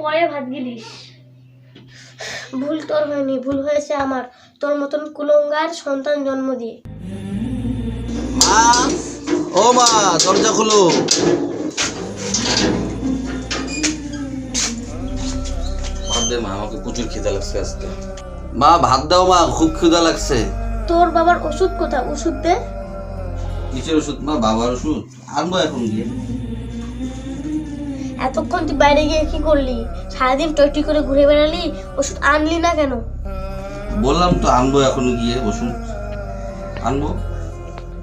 পরে ভাত গিলিস ভুল তোর হয়নি ভুল হয়েছে আমার। তোর মতন কুলঙ্গার সন্তান জন্ম দিয়ে। মা ও মা দরজা খুলো। ভাত দে মা আমাকে প্রচুর খিদা লাগছে আজকে। মা ভাত দাও মা খুব খিদা লাগছে। তোর বাবার ওষুধ কোথায়? ওষুধ দে। কিসের ওষুধ? মা বাবার ওষুধ। আনব এখন গিয়ে। এতক্ষণ তুই বাইরে গিয়ে কি করলি? সারাদিন টয়টি করে ঘুরে বেড়ালি ওষুধ আনলি না কেন? বললাম তো আনব এখন গিয়ে ওষুধ আনব?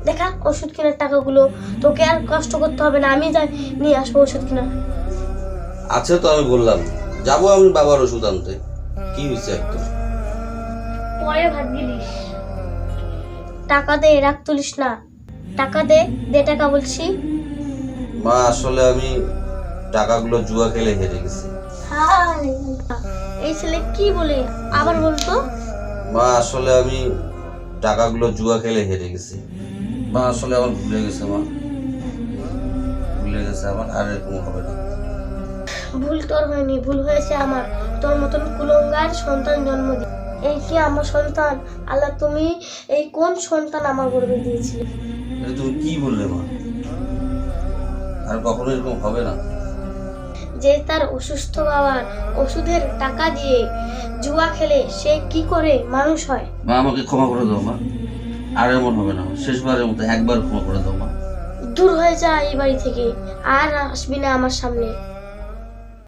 দেখা ওষুধ কেনার টাকাগুলো। তোকে আর কষ্ট করতে হবে না আমি যাই নিয়ে আসব ওষুধ কেনা আছে তো আমি বললাম যাব আমি বাবার ওষুধ আনতে। কি হয়েছে একদম? পরে ভাত গিলিস টাকা দে রাখ তুলিস না। টাকা দে দে টাকা বলছি। মা আসলে আমি টাকাগুলো জুয়া খেলে হেরে গেছি। এই ছেলে কি বলে? আবার বলতো? মা আসলে আমি টাকাগুলো জুয়া খেলে হেরে গেছি। মা আসলে আমার ভুলে গেছে মা। ভুলে গেছে আমার আর এরকম হবে না। ভুল তোর হয়নি ভুল হয়েছে আমার। তোর মতন কুলঙ্গার সন্তান জন্ম দিয়ে এই কি আমার সন্তান? আল্লাহ তুমি এই কোন সন্তান আমার গর্বে দিয়েছিলে? তুমি কি বললে মা? আর কখনো এরকম হবে না। যে তার অসুস্থ বাবার ওষুধের টাকা দিয়ে জুয়া খেলে সে কি করে মানুষ হয়? মা আমাকে ক্ষমা করে দাও মা। আর এমন হবে না শেষবারের মতো একবার ক্ষমা করে দাও মা। দূর হয়ে যা এই বাড়ি থেকে আর আসবি না আমার সামনে।